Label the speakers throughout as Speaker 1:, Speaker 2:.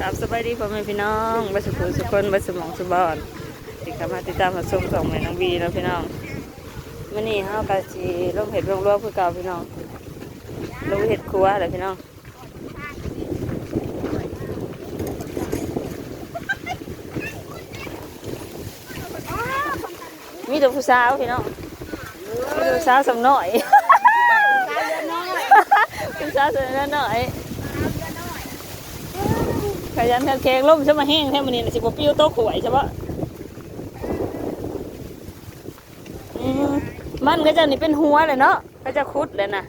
Speaker 1: ครับสบายดีพ่อแม่พี่น้องบัสกุสุคนบัสมองสุบอนติดตามมาติดตามมาชมส่งแม่น้องบีแล้วพี่น้องมื่อนี้เฮากะสิลงเห็ดรวงรวคือเก่าพี่น้องลงเห็ดครัวเลยพี่น้องมีแต่ผู้สาวพี่น้องมีแต่ผู้สาวสำน้อยผู้สาวสำน้อย ขยันแทนเค้กล่มใช่มาแห้งแท้มันนี่นะสิบปิ้วโต๊ะขวยใช่ปะมันก็จะนี่เป็นหัวเลยเนาะก็จะคุดเลยนะ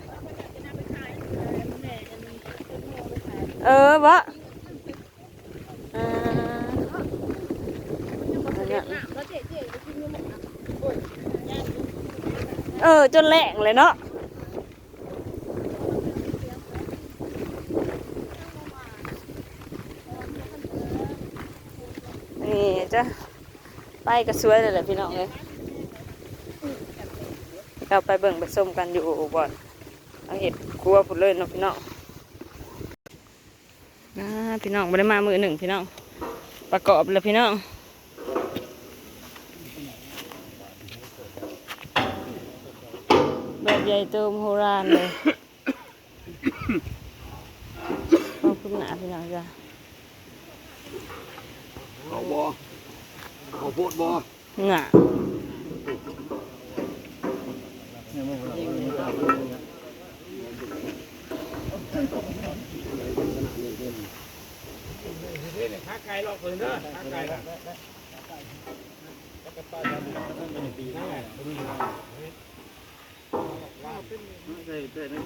Speaker 1: เออวะเออจนแหลงเลยเนาะ นี่ จ้ะไปก็สวยเลยแหละพี่น้องเลยเราไปเบิ่งไปส้มกันอยู่บ่อนเอาเห็ดครัวพุ่นเลยเนาะพี่น้องอ่าพี่น้องไม่ได้มามือหนึ่งพี่น้อง ประกอบเลยพี่น้องแบบใหญ่โตมโหฬารเลยขอบคุณหนาพี่น้องจ้ะ
Speaker 2: เอาบ่ เอาโพดบ่
Speaker 1: หนา
Speaker 2: ขาไก่รอเพิ่นเด้อขาไก่ละ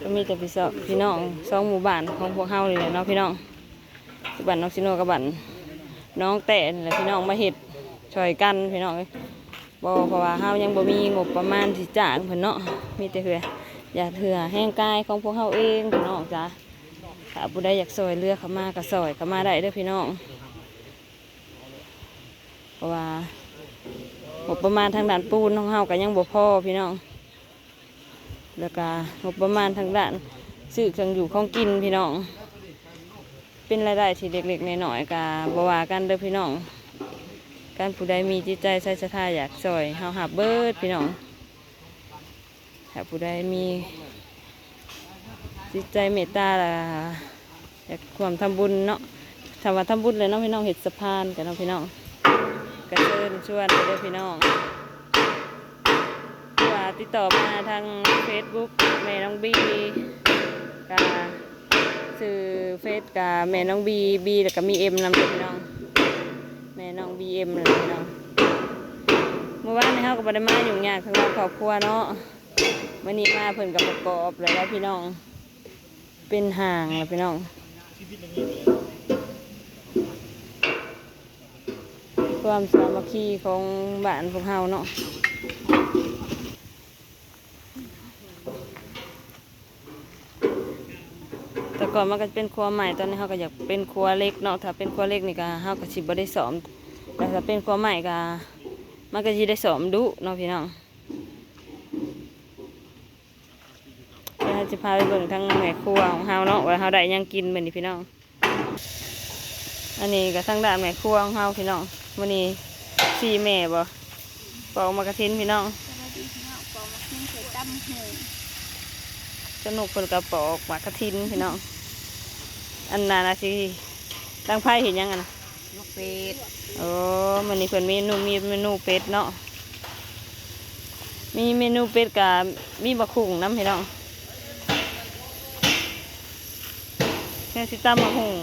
Speaker 1: ก็มีแต่พี่สาวพี่น้องสองหมู่บ้านของพวกเฮาเลยเนาะพี่น้องบ้านน้องชิโนกับบ้านน้องแต่นี่แหละพี่น้องมาเฮ็ด ช่วยกันพี่น้องเอ้ยบ่เพราะว่าเฮายังบ่มีงบประมาณที่จ้างเพิ่นเนาะมีแต่เหืออย่าเถื่อแห้งกายของพวกเฮาเองพี่น้องจ้าถ้าผู้ใดอยากซอยเรือกเข้ามาก็ซอยเข้ามาได้เด้อพี่น้องเพราะว่างบประมาณทางด้านปูนของเฮาก็ยังบ่พอพี่น้อง แล้วก็งบประมาณทางด้านซื้อเครื่องอยู่ของกินพี่น้อง เป็นรายได้ที่เล็กๆน้อยๆกาบว่ากันเด้อพี่น้อง การผู้ใดมีจิตใจใส่ศรัทธาอยากซอยเฮาหับเบิดพี่น้องถ้าผู้ใดมีจิตใจเมตตาล่ะอยากความทำบุญเนาะทำว่าทำบุญเลยเนาะพี่น้องเห็ดสะพานกันเนาะพี่น้องกระเชิญชวนไปเด้อพี่น้องว่าติดต่อมาทาง Facebook แม่น้องบีกาสื่อเฟซกาแม่น้องบีบีแล้วก็มีเอ็มนำด้วยพี่น้อง น้องบีเอ็มเลยพี่น้องเมื่อวานในเฮาก็บ่ไดมาอยู่ยากทั้งเราครอบครัวเนาะวันนี้มาเพิ่นกับประกอบเลยว่าพี่น้อง เป็นห่างเลยพี่น้องความสามัคคีของบ้านพวกเฮาเนาะแต่ก่อนมันก็เป็นครัวใหม่ตอนนี้เขาก็อยากเป็นครัวเล็กเนาะถ้าเป็นครัวเล็กนี่ก็เขาก็สิบ่ได้สอม แต่ถ้าเป็นครัวใหม่ก็มันก็สิได้สอมดุเนาะพี่น้องจะพาไปเบิ่งทั้งแม่ครัวของเฮาเนาะว่าเฮาได้ยังกินเหมือนี้พี่น้อง อันนี้ก็ทั้งด้านแม่ครัวของเฮาพี่น้องมื้อนี้สี่แม่บ่ปอกมากระทินพี่น้องสนุกคนกระปอกหมากระทินพี่น้อง อันนานาสิตั้งไพ่เห็นยังไงนะ
Speaker 3: ลูกเป็ด
Speaker 1: โอ้มันนี่เพิ่นมีเมนูมีเมนูเป็ดเนาะ มีเมนูเป็ดกับมีบะคุงน้ำพี่น้องแค่สิตำบะคุง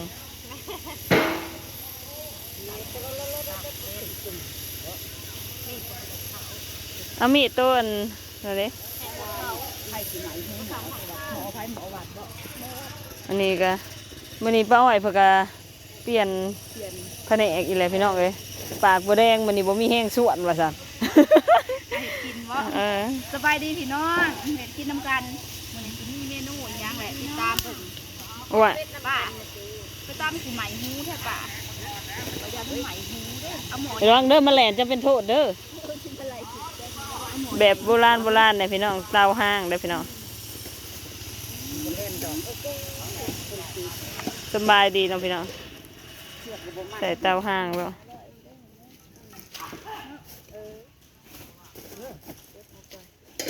Speaker 1: เอามีดต้นอะไรอันนี้ก็มันนี้ป้าอ้อยเพื่อก เปลี่ยนแผนกอีกแล้วพี่น้องเลยปากบัแดงมันนี้บ่มีแห้งส่วนว่าซั่น
Speaker 3: กินวะ
Speaker 1: เออ
Speaker 3: สบายดีพี่น้องเห็ดกินน้ำกันวันนี้จะมีเมนูอหย่างแหละติดตามเบิ่ง
Speaker 1: ว่า
Speaker 3: ป้าไปตามสิไหมหูแท้ป่าเราอยากให้ไหมหูเด้อเอาหมอน
Speaker 1: ระวังเด้อแมาแหลนจะเป็นโทษเด้อแบบโบราณโบราณเนี่ยพี่น้องเตาห้างเด้อพี่น้องสำบายดีเนาะพี่น้อง ใส่เตาห่างแล้ว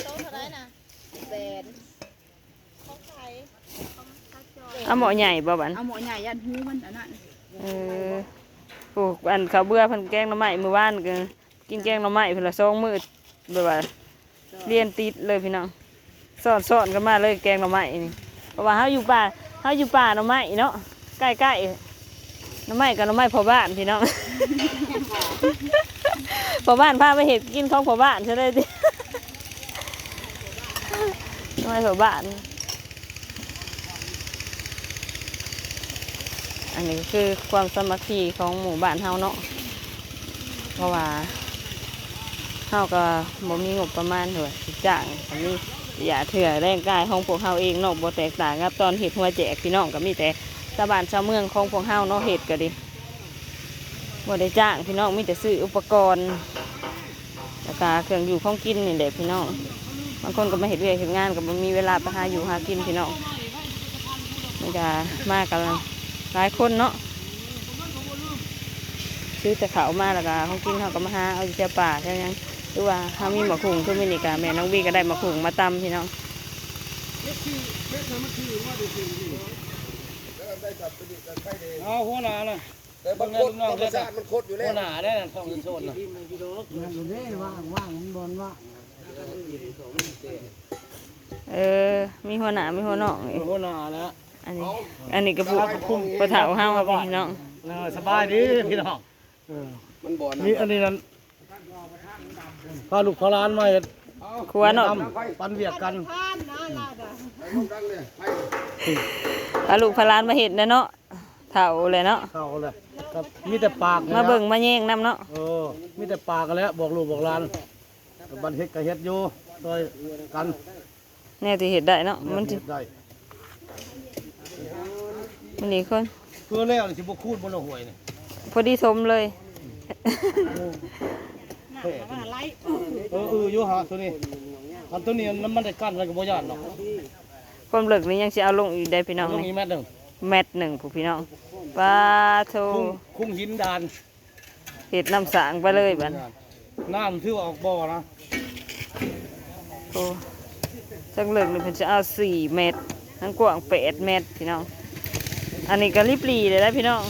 Speaker 3: โต๊ะเท่าไรนะแบนของใครของข้าจอย
Speaker 1: เอาหมอใหญ่บ่บัน
Speaker 3: เอาหมอใหญ่ยันหูมันอันนั้น
Speaker 1: เออปลูกอันเขาวเบื่อเพันแกงหน่อไม้มื้อวานก็กินแกงหน่อไม้เพิ่นละสองมื้อแบบว่าเรียนติดเลยพี่น้องสอนสอนกันมาเลยแกงหน่อไม้นี่เพราะว่าเฮาอยู่ป่าเฮาอยู่ป่าหน่อไม้เนาะใกล้ๆห น่อไม้กับหน่อไม้พอบ้านพี่น้องพอบ้านพาไปเห็ดกินของพอบ้านใช่เลยดิหน่อไม้พอบ้าน อันนี้ก็คือความสามัคคีของหมู่บ้านเฮาเนาะเพราะว่าเฮาก็บ่มีงบประมาณด้วยสิจ้างก็มีอย่าเถื่อแรงกายของพวกเฮาเองเนาะบ่แตกต่างกับตอนเฮ็ดหัวแจกพี่น้องก็มีแต่ ชาวบ้านชาวเมืองของพวกเฮาเนาะเฮ็ดก็ดีบ่ได้จ้างพี่น้องมีแต่ซื้ออุปกรณ์แล้วก็เครื่องอยู่ของกินนี่แหละพี่น้องบางคนก็มาเฮ็ดเวียกเฮ็ดงานก็บ่มีเวลาไปหาอยู่หากินพี่น้องนี่ก็มากกันหลายคนเนาะซื้อแต่เขาวมาแล้วก็เขากินเขาก็มาหาเอาอยู่แต่ป่าใช่ยังหรือว่าเขามีมะขุงคือมินิกาแม่น้องบีก็ได้มะขุงมาตำพี่น้อง
Speaker 2: เอาหัวหน้าน่ะ
Speaker 4: แต่บางคนธรรมชาติมันคดอยู่แล้
Speaker 2: หั
Speaker 4: ว
Speaker 2: วหน้าได้น่ะต้องโซนน่ะ
Speaker 1: เออ มีหัวหน้ามีหัวน้องอีก
Speaker 2: หัวหน้าแล้ว
Speaker 1: อันนี้ อันนี้ก็ปุกระเถาห้าวพี่น้อง
Speaker 2: เออสบายดีพี่น้องเออ
Speaker 4: มันบ่อนะ
Speaker 2: นี่อันนี้นั่นพาลูกพาหลานมาเฮ็ด
Speaker 1: ครัวเนาะ
Speaker 2: ทำปันเวียกกัน
Speaker 1: พาลูกพาหลานมาเห็ดนะเนาะเถาเลยเนาะ
Speaker 2: เข้าเลยครับมีแต่ปากนี่
Speaker 1: มา
Speaker 2: นะ
Speaker 1: เบิ่งมาแย่งน้ำเนาะ
Speaker 2: เออมีแต่ปากกันแหล้วบอกลูกบอกหลานบันเฮ็ดก็เฮ็ดอยู่โดยกัน
Speaker 1: แน่ที่เห็ดได้เนาะ มันสิ
Speaker 2: เฮ็ดได้
Speaker 1: มันนี่คน
Speaker 2: เพื่อแล้วนี่สิบ่คูดบ่ละหวยนี่
Speaker 1: พอดีสมเลย
Speaker 2: เท่เออเอออยู่หาตัวนี้อันตัวนี้มันมันได้กั้นอะไรก็บ่ย่านหรอก
Speaker 1: ความเลิกนี้ยังสิเอาลงอีกได้พี่น้อง
Speaker 2: ลง
Speaker 1: นี่
Speaker 2: อีกแม่หนึง
Speaker 1: แมตหนึ่งผู้พี่น้องปลาโท
Speaker 2: คุ้งคุ้งหินดาน
Speaker 1: เห็ดน้ำสางไปเลยบัด
Speaker 2: น้ำถือว่าออกบ่อนะ
Speaker 1: โอ้จังเลิกนี่เพิ่นจะเอาสี่เมตรทั้งกว้างแปดเมตรพี่น้อง อันนี้ก็ริบหรีเลยนะพี่น้อง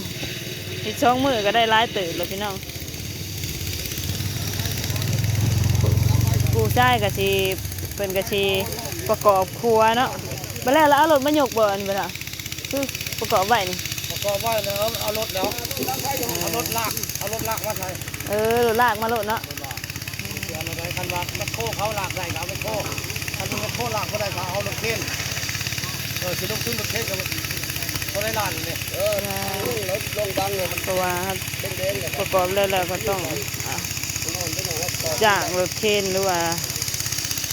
Speaker 1: อีกช่องมือก็ได้หลายตื่นเลยพี่น้อง ผู้ชายก็ชีเป็นก็ชีประกอบครัวเนาะไปแล้วแล้วเอารถมาหยกเบิร์นไปละคือประกอบไว้นี่
Speaker 2: ประกอบไว้แล้วเอารถแล้วเอารถลากเอารถลากมาใส่
Speaker 1: เออรถลากมาโลดเนาะ
Speaker 2: เดี๋ยวเราได้คันว่าแมคโครเขาลากได้ก็เอาแมคโครคันแมคโครลากบ่ได้ก็เอารถเข็นเออสิลงทุนรถเข็นก็บ่ได้ล้านนี่
Speaker 4: เออรถลงดังเลยมัน
Speaker 1: เพราะว่า
Speaker 4: เด้งๆเลย
Speaker 1: ประกอบแล้วแล้วก็ต้องอะ จากรถเคนหรือว่า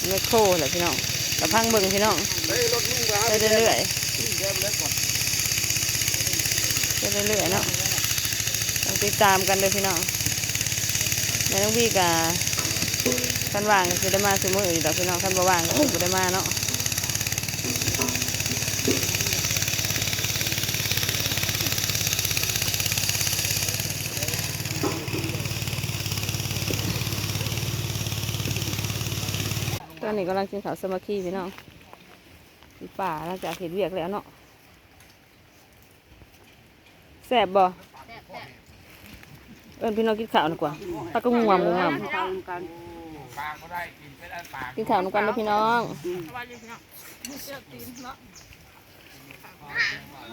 Speaker 1: แมคโครแหละพี่น้องกระพังเบิ่งพี่น้อง
Speaker 4: เฮ้ยรถมุ่งร้าน
Speaker 1: ไปเรื่อย
Speaker 4: แก้มเล็กกว่า
Speaker 1: ๆไปเรื่อยๆเนาะต้องติดตามกันเลยพี่น้องแม่น้องพี่กับคันว่างก็คือได้มาสมืออยู่ดอกพี่น้องคันบ่ว่างก็บ่ได้มาเนาะ ตอนนี้กำลังกินข้าวสมัคคีพี่น้องป่าหลังจากเห็ดเวียกแล้วเนาะแซ่บบ่เอิ้นพี่น้องกินข้าวดีกว่าถ้าก็งวมงวมกินข้าวนำกันเลยพี่น้อง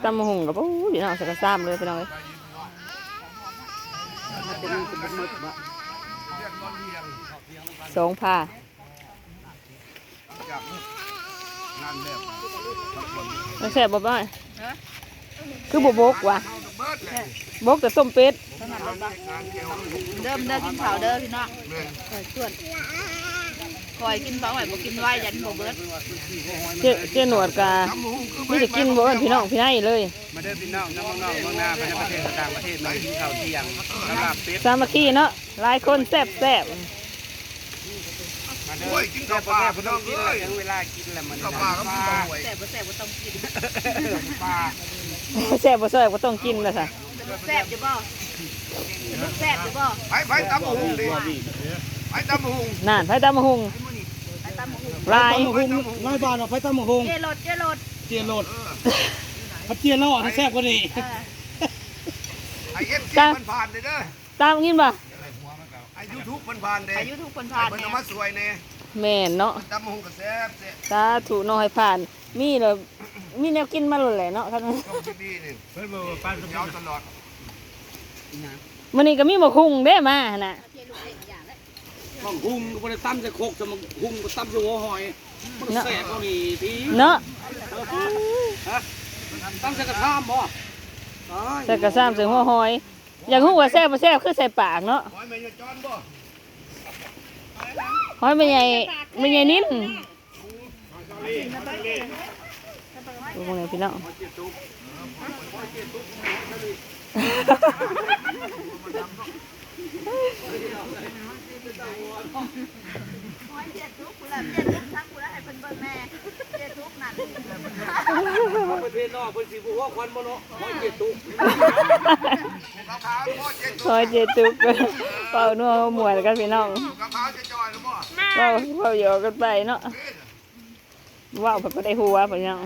Speaker 1: ตำมะฮุงกับโอ้พี่น้องสักกะซ้ำเลยพี่น้องเอ้ยสองผ้า มันแซ่บบ่บ้ายคือบ่บกว่ะบกแต่ต้มเป็ด
Speaker 3: เดิมเด้อกินข้าวเด้อพี่น้องคอยชวนคอยกินบ่ไหวบ่กินไหวยันบ่เบิด
Speaker 1: เจ๊เจ๊หนวดกะนี่จะกินบ่เอิ้นพี่น้องพี่นายเลย
Speaker 4: มาเด้อพี่น้องน้องน้องเมืองนาไปในประเทศต่างประเทศมากินข้าวเที่ยงสำหรับเป็ด
Speaker 1: สามัคคีเนาะหลายคนแซ่บแซ่บ
Speaker 4: มา เด้อกินข้าวปลาพี่น้องกินแล้วยังเวลากินแล้วมันข้าวปลาก็มีบ่หวย
Speaker 3: แต่บ่แต่บ่ต้องกิน
Speaker 4: ปลา
Speaker 1: แซ่บบ่แซ่บก็ต้องกินนะค่ะ
Speaker 3: แต่ลูกแซ่บอยู่บ่ลูกแซ่บอยู่บ่
Speaker 4: ไปไปตำหุงดิไปตำหุง
Speaker 1: นั่นไผตามมาหุง
Speaker 3: ไปตำบักหุ่ง
Speaker 1: ลาย
Speaker 2: ตำมะฮงน้อยบ้านเอาไปตำมะฮง
Speaker 3: เจรถเจรถ
Speaker 2: เจียนโลดพัดเจียนแล้วอะถ้าแซ่บกว่านี้
Speaker 3: เออ
Speaker 4: ไอเอฟซีมันผ่านเลยเด้อ
Speaker 1: ตามกินบ่
Speaker 4: ไอยู ทูบมันผ่านเด้
Speaker 3: อายุทุกคนผ่าน
Speaker 4: มัน
Speaker 3: เนี่
Speaker 4: เอา
Speaker 3: ย
Speaker 4: มาสวยเนี่ย
Speaker 1: แม่นเนาะ
Speaker 4: ตำหุงกับแซ่บแซ่บ
Speaker 1: สาธุน้อยผ่าน มีเลยมีแนวกินมาเลยแหละเนาะครับ
Speaker 4: ต้องดีๆนี่
Speaker 2: เฮ้ยบ่ปาน
Speaker 4: ยาวตลอด
Speaker 1: มื้อนี้ก็มีหมกหุงเด้มาหั่นน่ะ
Speaker 2: บังฮุงก็บ่ได้ตำใส่โคกจะมาฮุงก็ตำใส่หัวหอยมันแซ่บกว่านี้ที
Speaker 1: เนาะ
Speaker 2: ฮะตำใส่กระทามบ่ตาย
Speaker 1: ใส่กระซ้ำใส่หัวหอย อย่างหูว่าแซ่บบ่แซ่บคือใส่ปากเนาะ
Speaker 4: หอยแม่ยายจอนบ่
Speaker 1: หอยไม่ใหญ่ไม่ใหญ่นิ่นดูพวกนี้พี่น้อง
Speaker 3: โอ้ย เจ็ดทุกคนละเจ็ดทุกทั้งคนละให้เพิ่นเบิ่งแม่เจ็ดทุกนั่น
Speaker 2: ประเทศนอกเพิ่นสิบ่ฮู้ควันบ่เนาะหอยเจ็ดตุก
Speaker 4: กะเพราพ่อเจ็ด
Speaker 1: หอยเจตุกเป่านัวหมวยกันพี่น้อง
Speaker 4: กะเพราจะจอยหรือบ่
Speaker 1: เป่าเป่าหยอกกันไปเนาะว้าวเพิ่นก็ได้หัวพี่น้อง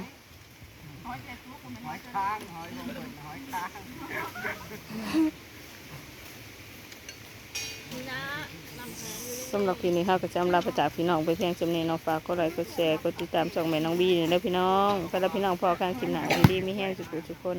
Speaker 1: สำหรับคลิปนี้ค่ะก็จะอำลาไปจากพี่น้องไปเพียงจำเนียน้องฝากก็ไลค์กดแชร์กดติดตามช่องแม่น้องบีนี่แล้วพี่น้องสำหรับพี่น้องพอการกินหนังดีๆมีแห้งสุดๆทุกคน